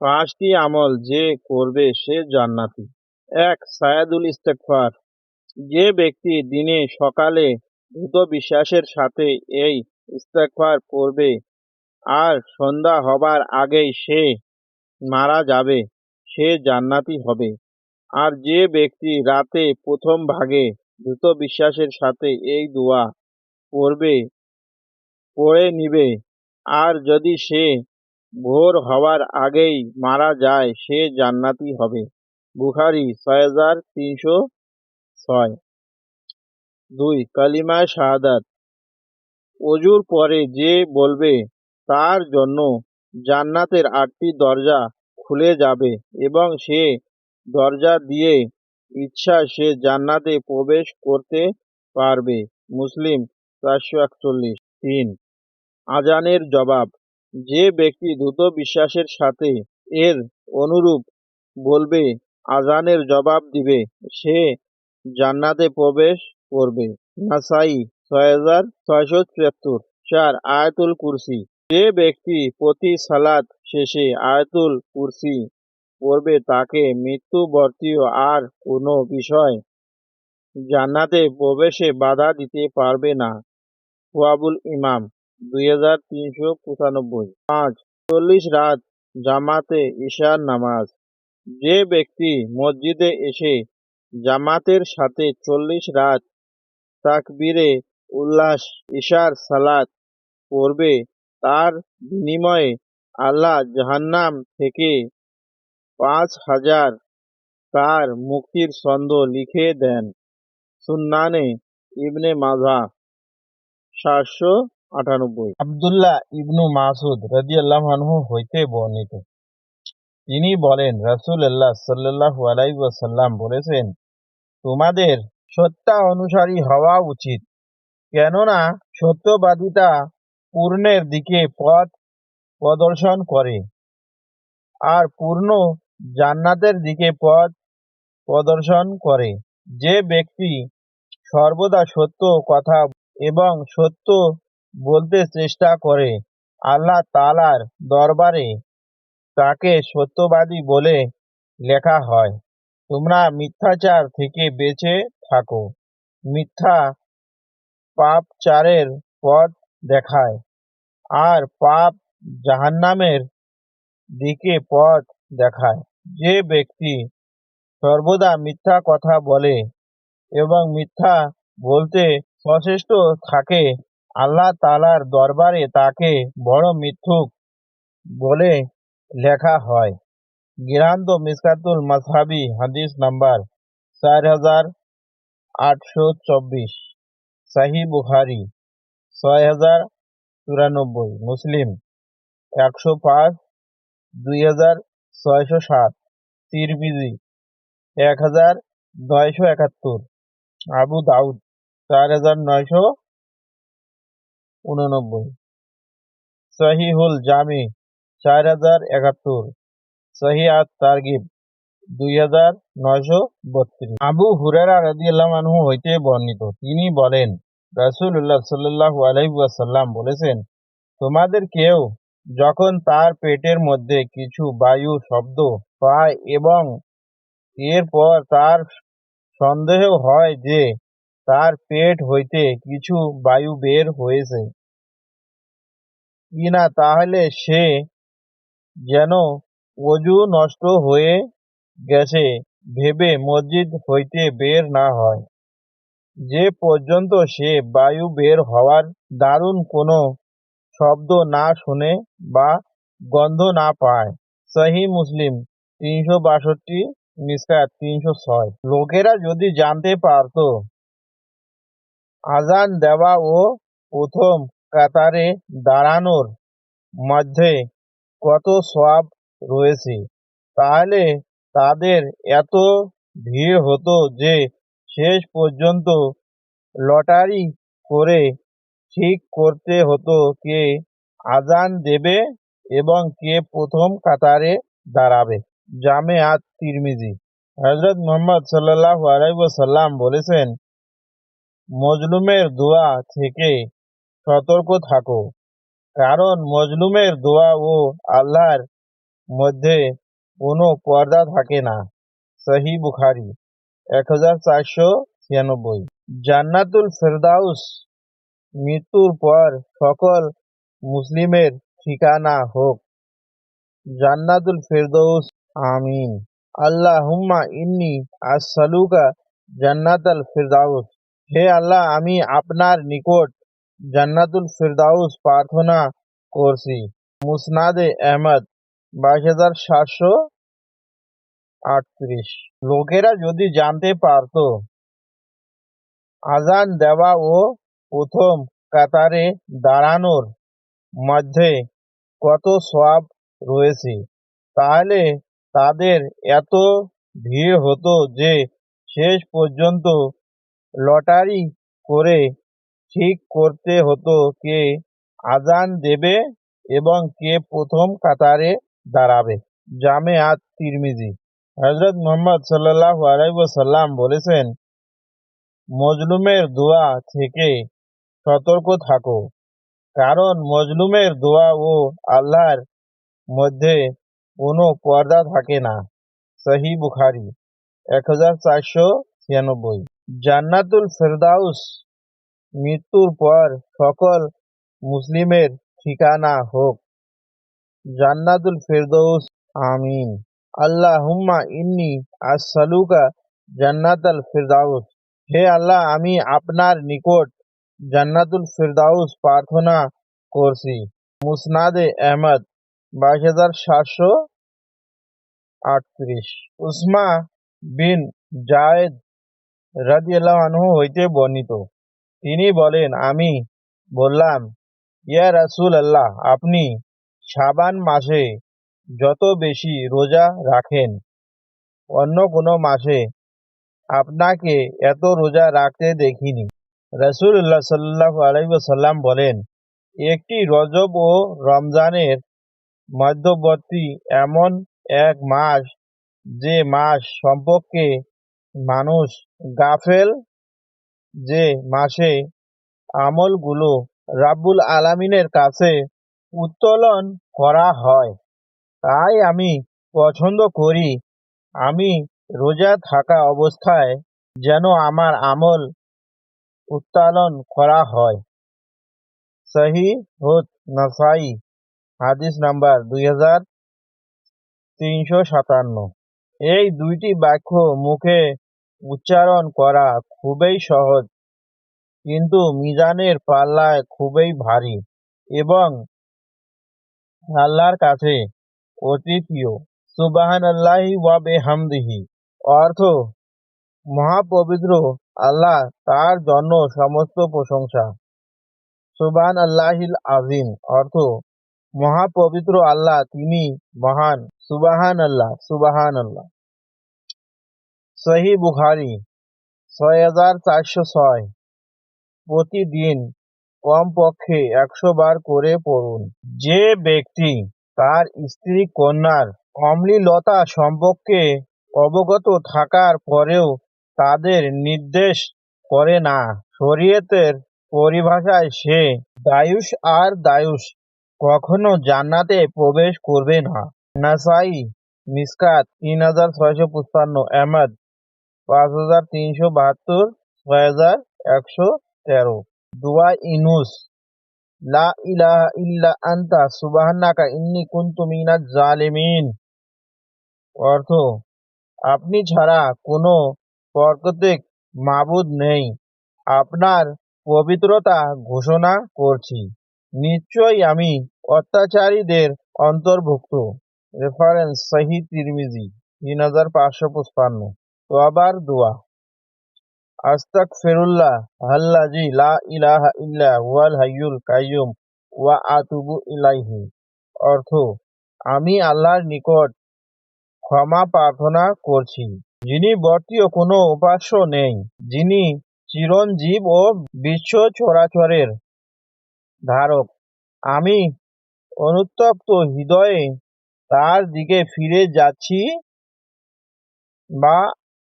পাঁচটি আমল যে করবে সে জান্নাতি। এক, সায়াদুল ইস্তেকফার যে ব্যক্তি দিনে সকালে দ্রুত বিশ্বাসের সাথে এই ইস্তেকফার করবে আর সন্ধ্যা হবার আগেই সে মারা যাবে, সে জান্নাতি হবে। আর যে ব্যক্তি রাতে প্রথম ভাগে দ্রুত বিশ্বাসের সাথে এই দোয়া পড়বে পড়ে নিবে, আর যদি সে ভোর হওয়ার আগেই মারা যায়, সে জান্নাতি হবে। বুখারি, ছয় হাজার তিনশো ছয়। দুই, কালিমা শাহাদাত। অজুর পরে যে বলবে, তার জন্য জান্নাতের আটটি দরজা খুলে যাবে। এবং সে দরজা দিয়ে ইচ্ছা সে জান্নাতে প্রবেশ করতে পারবে। মুসলিম, চারশো একচল্লিশ। তিন, আজানের জবাব। যে ব্যক্তি দ্রুত বিশ্বাসের সাথে এর অনুরূপ বলবে, আজানের জবাব দিবে, সে জান্নাতে প্রবেশ করবে। নাসাই ছয় চার আয়াতুল কুরসি। যে ব্যক্তি প্রতি সালাদ শেষে আয়াতুল কুরসি পড়বে, তাকে মৃত্যুবর্তীয় আর কোনো বিষয় জান্নাতে প্রবেশে বাধা দিতে পারবে না। ওয়াবুল ইমাম দুই হাজার তিনশো পঁচানব্বই। পাঁচ, চল্লিশ রাত জামাতে ঈশার নামাজ। যে ব্যক্তি মসজিদে এসে জামাতের সাথে চল্লিশ রাত তাকবীরে উল্লাস, ঈশার সালাত পড়বে, তার বিনিময়ে আল্লাহ জাহান্নাম থেকে পাঁচ হাজার তার মুক্তির ছন্দ লিখে দেন সুন্নানে ইবনে মাজা। সাতশো আটানব্বই। আবদুল্লাহ ইবনু মাসুদ রাজিয়াল্লাহ আনহু হইতে বর্ণিত। তিনি বলেন, রাসূলুল্লাহ সাল্লাল্লাহু আলাইহি ওয়াসাল্লাম বলেছেন, তোমাদের সত্তা অনুসারী হওয়া উচিত। কেননা সত্যবাদিতা পূর্ণের দিকে পথ প্রদর্শন করে আর পূর্ণ জান্নাতের দিকে পথ প্রদর্শন করে। যে ব্যক্তি সর্বদা সত্য কথা এবং সত্য বলতে চেষ্টা করে। আল্লাহ তালার দরবারে তাকে সত্যবাদী বলে লেখা হয়। তোমরা মিথ্যাচার থেকে বেঁচে থাকো। মিথ্যা পাপচারের পথ দেখায়। আর পাপ জাহান্নামের দিকে পথ দেখায়। যে ব্যক্তি সর্বদা মিথ্যা কথা বলে এবং মিথ্যা বলতে সচেষ্ট থাকে আল্লাহ তালার দরবারে তাকে বড় মিথ্যুক বলে লেখা হয়। গিরান্ত মিসকাতুল মাসহাবি হাদিস নাম্বার চার হাজার আটশো চব্বিশ শাহি বুখারি, ছয় হাজার চুরানব্বই, মুসলিম, একশো পাঁচ, দুই হাজার ছয়শো সাত, তিরমিজি, এক হাজার নয়শো একাত্তর, আবু দাউদ, চার হাজার নয়শো উননব্বই। সহিহুল জামি চার হাজার একাত্তর। সহি আত তারগিব দুই হাজার নয়শো বত্রিশ। আবু হুরেরা রাদিয়াল্লাহু আনহু হইতে বর্ণিত। তিনি বলেন, রাসূলুল্লাহ সাল্লাল্লাহু আলাইহি ওয়াসাল্লাম বলেছেন, তোমাদের কেউ যখন তার পেটের মধ্যে কিছু বায়ু, শব্দ পায় এবং এরপর তার সন্দেহ হয় যে তার পেট হইতে কিছু বায়ু বের হয়েছে। কিনা তাহলে সে যেন অজু নষ্ট হয়ে গেছে, ভেবে মসজিদ হইতে বের না হয়। যে পর্যন্ত সে বায়ু বের হওয়ার দারুণ কোনো শব্দ না শুনে বা গন্ধ না পায়। সহি মুসলিম, তিনশো বাষট্টি মিসকাত তিনশো ছয়। লোকেরা যদি জানতে পারত আজান দেওয়া ও প্রথম কাতারে দাঁড়ানোর মধ্যে কত সব রয়েছে? তাহলে তাদের এত ভিড় হতো যে শেষ পর্যন্ত লটারি করে ঠিক করতে হতো কে আজান দেবে এবং কে প্রথম কাতারে দাঁড়াবে। জামে আত তিরমিজি হজরত মোহাম্মদ সাল্লাহ আলাইসাল্লাম বলেছেন মজলুমের দোয়া থেকে সতর্ক থাকো। কারণ মজলুমের দোয়া ও আল্লাহর মধ্যে কোনো পর্দা থাকে না। সহি বুখারি এক হাজার চারশো ছিয়ানব্বই। জান্নাতুল ফেরদাউস মৃত্যুর পর সকল মুসলিমের ঠিকানা হোক। জান্নাতুল ফেরদৌস আমিন। আল্লাহ হুম্মা ইন্নি আসসালুকা জান্নাতাল ফেরদাউস। হে আল্লাহ, আমি আপনার নিকট জান্নাতুল ফেরদাউস প্রার্থনা করছি। মুসনাদে আহমদ, বাইশ হাজার সাতশো আটত্রিশ। লোকেরা যদি জানতে পারতো, আজান দেওয়া ও প্রথম কাতারে দাঁড়ানোর মধ্যে কত সওয়াব রয়েছে, তাহলে তাদের এত ভিড় হতো যে শেষ পর্যন্ত লটারি করে ঠিক করতে হতো কে আজান দেবে এবং কে প্রথম কাতারে দাঁড়াবে। জামে আত তিরমিজি। হজরত মোহাম্মদ সাল্লাহ আলাইসাল্লাম বলেছেন, মজলুমের দোয়া থেকে সতর্ক থাকো। কারণ মজলুমের দোয়া ও আল্লাহর মধ্যে কোনো পর্দা থাকে না। সহি বুখারি, এক হাজার চারশো ছিয়ানব্বই। জান্নাতুল ফেরদাউস মৃত্যুর পর সকল মুসলিমের ঠিকানা হোক। জান্নাতুল ফেরদৌস আমিন। আল্লাহুম্মা ইন্নি আসসালুকা জান্নাতুল ফেরদাউস। হে আল্লাহ, আমি আপনার নিকট জান্নাতুল ফেরদাউস প্রার্থনা করছি। মুসনাদে আহমদ, বাইশ হাজার সাতশো আটত্রিশ। উসমা বিন জায়েদ রাদিয়াল্লাহু আনহু হইতে বর্ণিত। তিনি বলেন, আমি বললাম, ইয়া রাসুল আল্লাহ আপনি সাবান মাসে যত বেশি রোজা রাখেন, অন্য কোনো মাসে আপনাকে এত রোজা রাখতে দেখিনি। রাসূলুল্লাহ সাল্লাল্লাহু আলাইহি ওয়াসাল্লাম বলেন, একটি রজব ও রমজানের মধ্যবর্তী এমন এক মাস, যে মাস সম্পর্কে মানুষ গাফেল যে মাসে আমলগুলো রাব্বুল আলামিনের কাছে উত্তোলন করা হয়। তাই আমি পছন্দ করি। আমি রোজা থাকা অবস্থায় যেন আমার আমল উত্তোলন করা হয়। সহি হোত নাসাই, হাদিস নাম্বার দুই হাজার তিনশো সাতান্ন। এই দুইটি বাক্য মুখে উচ্চারণ করা খুবই সহজ, কিন্তু মিজানের পাল্লায় খুবই ভারী এবং আল্লাহর কাছে অতি প্রিয় সুবাহান আল্লাহি ওয়া বেহামদিহি। অর্থ, মহাপবিত্র আল্লাহ তার জন্য সমস্ত প্রশংসা। সুবাহান আল্লাহিল আজিম অর্থ, মহাপবিত্র আল্লাহ তিনি মহান। সুবাহান আল্লাহ সুবাহান আল্লাহ সহি বুখারি, ছয় হাজার চারশো ছয়। প্রতিদিন কমপক্ষে একশো বার করে পড়ুন। যে ব্যক্তি তার স্ত্রী কন্যার অম্লিলতা সম্পর্কে অবগত থাকার পরেও তাদের নির্দেশ করে না, শরীয়তের পরিভাষায় সে দায়ুস আর দায়ুস কখনো জান্নাতে প্রবেশ করবে না। নাসাই মিসকাত তিন হাজার ছয়শো পঁচপান্ন, আহমদ পাঁচ হাজার তিনশো বাহাত্তর, ছয় হাজার একশো তেরো। দোয়া ইনুস। লা ইলাহা ইল্লা আন্তা, সুবহানাকা ইন্নী কুনতু মিনাজ জালিমিন। অর্থ, আপনি ছাড়া কোনো প্রকৃতিক মাবুদ নেই। আপনার পবিত্রতা ঘোষণা করছি। নিশ্চয়ই আমি অত্যাচারীদের অন্তর্ভুক্ত। রেফারেন্স সহি তিরমিজি, তিন হাজার পাঁচশো পঁচপান্ন। তোয়াবার দোয়া। আস্তাগফিরুল্লাহ আল্লাযী লা ইলাহা ইল্লা হুয়াল হাইয়ুল কাইয়্যুম ওয়া আতুবু ইলাইহি। অর্থ, আমি আল্লাহর নিকট ক্ষমা প্রার্থনা করছি, যিনি বর্তীয় কোনো উপাস্য নেই, যিনি চিরঞ্জীব ও বিশ্ব চরাচরের ধারক। আমি অনুতপ্ত হৃদয়ে তার দিকে ফিরে যাচ্ছি বা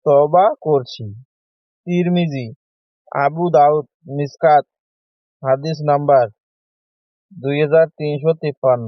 তবা করছি। তিরমিজি আবু দাউদ মিসকাত হাদিস নাম্বার দুই হাজার তিনশো তিপ্পান্ন।